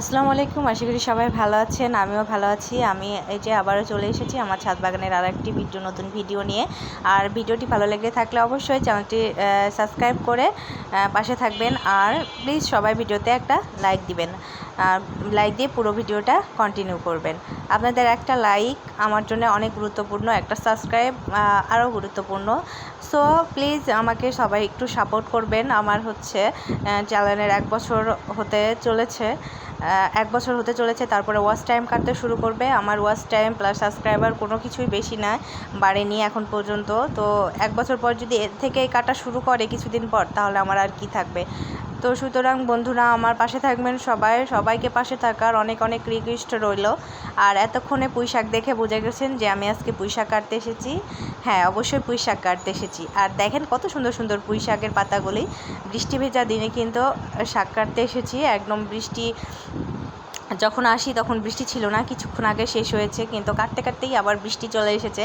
আসসালামু আলাইকুম, আশা করি সবাই ভালো আছেন, আমিও ভালো আছি। আমি এই যে আবারও চলে এসেছি আমার ছাদ বাগানের আর একটি ভিডিও, নতুন ভিডিও নিয়ে। আর ভিডিওটি ভালো লেগে থাকলে অবশ্যই চ্যানেলটি সাবস্ক্রাইব করে পাশে থাকবেন। আর প্লিজ সবাই ভিডিওতে একটা লাইক দিবেন, আর লাইক দিয়ে পুরো ভিডিওটা কন্টিনিউ করবেন। আপনাদের একটা লাইক আমার জন্য অনেক গুরুত্বপূর্ণ, একটা সাবস্ক্রাইব আরও গুরুত্বপূর্ণ। সো প্লিজ আমাকে সবাই একটু সাপোর্ট করবেন। আমার হচ্ছে চ্যানেলের এক বছর হতে চলেছে। এক বছর হতে চলেছে, তারপরে ওয়াচ টাইম কাটতে শুরু করবে। আমার ওয়াচ টাইম প্লাস সাবস্ক্রাইবার কোনো কিছুই বেশি না, বাড়েনি এখন পর্যন্ত। তো এক বছর পর যদি এর থেকে কাটা শুরু করে কিছুদিন পর, তাহলে আমার আর কি থাকবে? তো সুতরাং বন্ধুরা আমার পাশে থাকবেন সবাই। সবাইকে পাশে থাকার অনেক অনেক রিকোয়েস্ট রইল। আর এতক্ষণে পুঁই শাক দেখে বুঝে গেছেন যে আমি আজকে পুঁই শাক কাটতে এসেছি। হ্যাঁ অবশ্যই পুঁই শাক কাটতে এসেছি। আর দেখেন কত সুন্দর সুন্দর পুঁই শাকের পাতাগুলি। বৃষ্টি ভেজা দিনে কিন্তু শাক কাটতে এসেছি। একদম বৃষ্টি যখন আসি তখন বৃষ্টি ছিল না, কিছুক্ষণ আগে শেষ হয়েছে, কিন্তু কাটতে কাটতেই আবার বৃষ্টি চলে এসেছে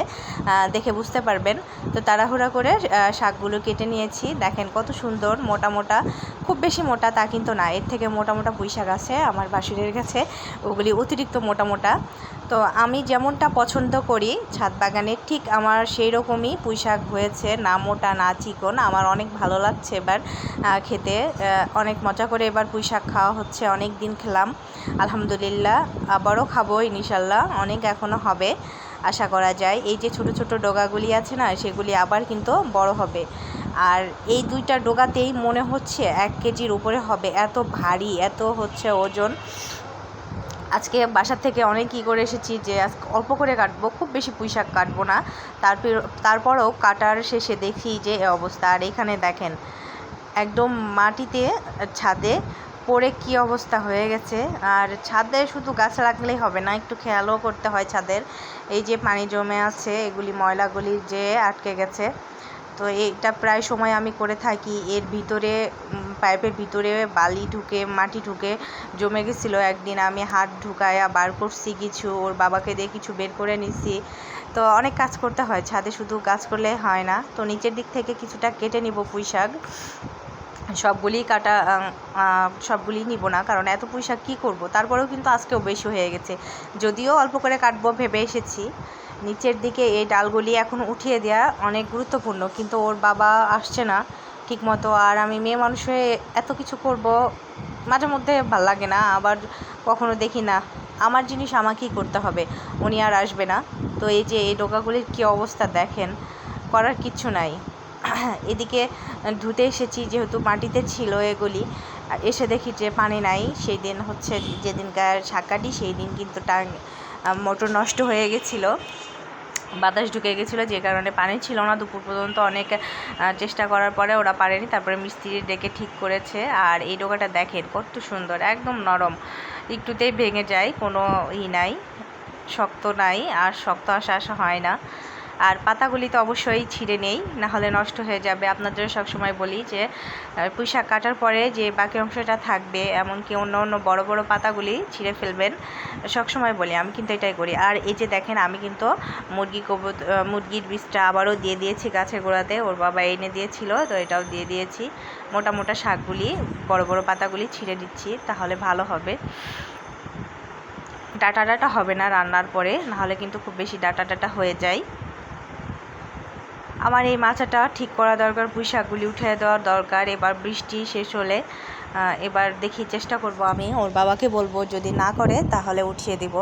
দেখে বুঝতে পারবেন। তো তাড়াহুড়া করে শাকগুলো কেটে নিয়েছি। দেখেন কত সুন্দর, মোটা মোটা, খুব বেশি মোটা তা কিন্তু না। এর থেকে মোটা মোটা পুঁই শাক আছে আমার বাসুরের কাছে, ওগুলি অতিরিক্ত মোটা মোটা। তো আমি যেমনটা পছন্দ করি, ছাদ বাগানে ঠিক আমার সেই রকমই পুঁই শাক হয়েছে, না মোটা, না চিকন, আমার অনেক ভালো লাগছে এবার খেতে অনেক মজা করে এবার পুঁই শাক খাওয়া হচ্ছে, অনেক দিন খেলাম, আলহামদুলিল্লাহ আবারও খাব ইনশাল্লাহ অনেক এখনও হবে, আশা করা যায়, এই যে ছোট ছোট ডোগাগুলি আছে না, সেগুলি আবার কিন্তু বড় হবে, আর এই দুইটা ডোগাতেই মনে হচ্ছে এক কেজির উপরে হবে, এত ভারী, এত হচ্ছে ওজন আজকে বাসার থেকে অনেক কী করে এসেছি যে অল্প করে কাটবো, খুব বেশি পুঁই শাক কাটবো না। তারপর, তারপরেও কাটার শেষে দেখি যে অবস্থা। আর এখানে দেখেন, একদম মাটিতে, ছাদে পড়ে কি অবস্থা হয়ে গেছে। আর ছাদে শুধু গাছ রাখলেই হবে না, একটু খেয়ালও করতে হয় ছাদের। এই যে পানি জমে আছে, এগুলি ময়লাগুলি যে আটকে গেছে। তো এটা প্রায় সময় আমি করে থাকি। এর ভিতরে পাইপের ভিতরে বালি ঢুকে, মাটি ঢুকে জমে গেছিল একদিন। আমি হাত ঢুকায়া বার করছি কিছু, ওর বাবাকে দিয়ে কিছু বের করে নিছি। তো অনেক কাজ করতে হয়, ছাদে শুধু কাজ করলে হয় না। তো নিচের দিক থেকে কিছুটা কেটে নিব পুঁই শাক। সবগুলি কাটা সবগুলি নিব না, কারণ এত পুঁই শাক কী করব? তারপরেও কিন্তু আজকেও বেশি হয়ে গেছে। যদিও অল্প করে কাটবো ভেবে এসেছি। নিচের দিকে এই ডালগুলি এখন উঠিয়ে দেওয়া অনেক গুরুত্বপূর্ণ, কিন্তু ওর বাবা আসছে না ঠিকমতো। আর আমি মেয়ে মানুষ হয়ে এত কিছু করব, মাঝে মধ্যে ভালো লাগে না, আবার কখনো দেখি না। আমার জিনিস আমাকেই করতে হবে, উনি আর আসবে না। তো এই যে এই ডোকাগুলির কী অবস্থা দেখেন, করার কিচ্ছু নাই। এদিকে ধুতে এসেছি, যেহেতু মাটিতে ছিল এগুলি এসে দেখি যে পানি নাই, সেই দিন হচ্ছে যেদিনকার শাক কাটি, সেই দিন কিন্তু টাং মোটর নষ্ট হয়ে গেছিল। বাতাস ঢুকে গেছিল, যে কারণে পানি ছিল না। দুপুর পর্যন্ত অনেক চেষ্টা করার পরে ওরা পারেনি। তারপরে মিস্ত্রি ডেকে ঠিক করেছে। আর এই ডোকাটা দেখেন কত সুন্দর, একদম নরম। একটুতেই ভেঙে যায়, কোনো ই নাই, শক্ত নাই, আর শক্ত আসা আসা হয় না। আর পাতাগুলি তো অবশ্যই ছিঁড়ে নেই না হলে নষ্ট হয়ে যাবে। আপনাদের সবসময় বলি যে আহ, পুঁই শাক কাটার পরে যে বাকি অংশটা থাকবে এমনকি অন্য অন্য বড় বড় পাতাগুলি ছিঁড়ে ফেলবেন সবসময় বলি আমি কিন্তু এটাই করি। আর এই যে দেখেন আমি কিন্তু মুরগি কবুত মুরগির বীজটা আবারও দিয়ে দিয়েছি গাছের গোড়াতে ওর বাবা এনে দিয়েছিল তো এটাও দিয়ে দিয়েছি। মোটা মোটা শাকগুলি বড় বড় পাতাগুলি ছিঁড়ে দিচ্ছি তাহলে ভালো হবে। ডাটা ডাটা হবে না রান্নার পরে নাহলে কিন্তু খুব বেশি ডাটা ডাটা হয়ে যায়। আমার এই মাচাটা ঠিক করা দরকার পুঁই শাকগুলি উঠে দেওয়ার দরকার। এবার বৃষ্টি শেষ হলে এবার দেখি চেষ্টা করব আমি। ওর বাবাকে বলব যদি না করে, তাহলে উঠিয়ে দিব।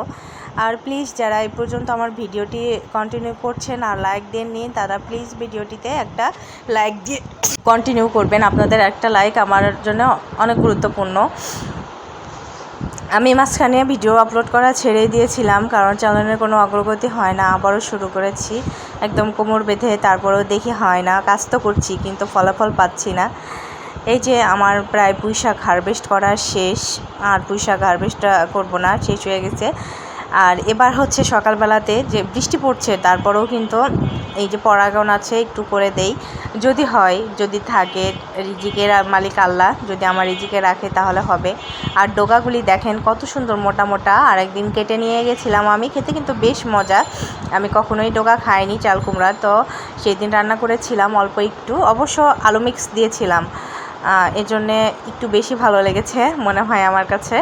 আর প্লিজ যারা এই পর্যন্ত আমার ভিডিওটি কন্টিনিউ করছেন আর লাইক দেননি, তারা প্লিজ ভিডিওটিতে একটা লাইক দিয়ে কন্টিনিউ করবেন। আপনাদের একটা লাইক আমার জন্য অনেক গুরুত্বপূর্ণ। আমি মাঝখানে ভিডিও আপলোড করা ছেড়ে দিয়েছিলাম, কারণ চ্যানেলের কোনো অগ্রগতি হয় না। আবারও শুরু করেছি। একদম কোমর বেঁধে তারপরেও দেখি হয় না। কাজ তো করছি, কিন্তু ফলাফল পাচ্ছি না। এই যে আমার প্রায় পুঁই শাক হারভেস্ট করা শেষ, আর পুঁশাক হারভেস্টটা করব না, শেষ হয়ে গেছে। আর এবার হচ্ছে সকালবেলাতে যে বৃষ্টি পড়ছে, তারপরেও কিন্তু এই যে পরাগন আছে একটু করে দেই। যদি হয়, যদি থাকে, রিজিকের মালিক আল্লাহ, যদি আমার রিজিকে রাখে তাহলে হবে। আর ডোগাগুলি দেখেন কত সুন্দর মোটা মোটা আর একদিন কেটে নিয়ে গেছিলাম আমি, খেতে কিন্তু বেশ মজা। আমি কখনোই ডোগা খাইনি, চাল কুমড়া, তো সেই দিন রান্না করেছিলাম অল্প একটু, অবশ্য আলু মিক্স দিয়েছিলাম। এজন্যে একটু বেশি ভালো লেগেছে মনে হয় আমার কাছে।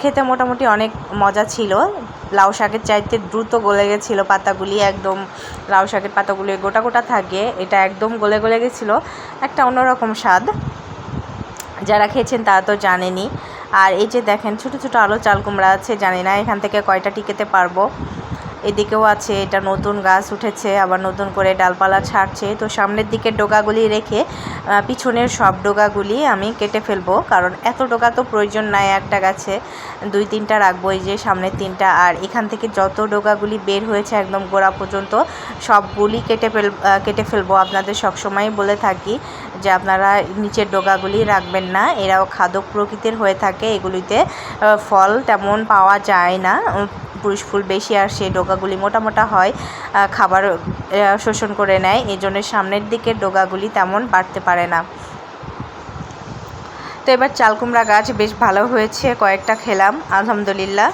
খেতে মোটামুটি অনেক মজা ছিল। লাউ শাকের চাইতে দ্রুত গলে গেছিল পাতাগুলি, একদম লাউ শাকের পাতাগুলি গোটা গোটা থাকে, এটা একদম গলে গলে গেছিল, একটা অন্যরকম স্বাদ। যারা খেয়েছেন তারা তো জানেনি আর এই যে দেখেন, ছোট ছোট আলো চাল কুমড়া আছে, জানি না এখান থেকে কয়টা টিকেতে পারব। এদিকেও আছে, এটা নতুন গাছ উঠেছে, আবার নতুন করে ডালপালা ছাড়ছে। তো সামনের দিকের ডোকাগুলি রেখে পিছনের সব ডোকাগুলি আমি কেটে ফেলব, কারণ এত ডোকা তো প্রয়োজন নাই একটা গাছে। দুই তিনটা রাখব, এই যে সামনের তিনটা, আর এখান থেকে যত ডোকাগুলি বের হয়েছে একদম গোড়া পর্যন্ত, সবগুলি কেটে ফেল কেটে ফেলব। আপনাদের সবসময়ই বলে থাকি যে আপনারা নিচের ডোকাগুলি রাখবেন না, এরাও খাদক প্রকৃতির হয়ে থাকে, এগুলিতে ফল তেমন পাওয়া যায় না। পুরুষ ফুল বেশি আসে ডোগাগুলি মোটা মোটা হয় খাবার শোষণ করে নেয়, এই জন্য সামনের দিকের ডোকাগুলি তেমন বাড়তে পারে না। তো এবার চালকুমড়া গাছ বেশ ভালো হয়েছে, কয়েকটা খেলাম, আলহামদুলিল্লাহ।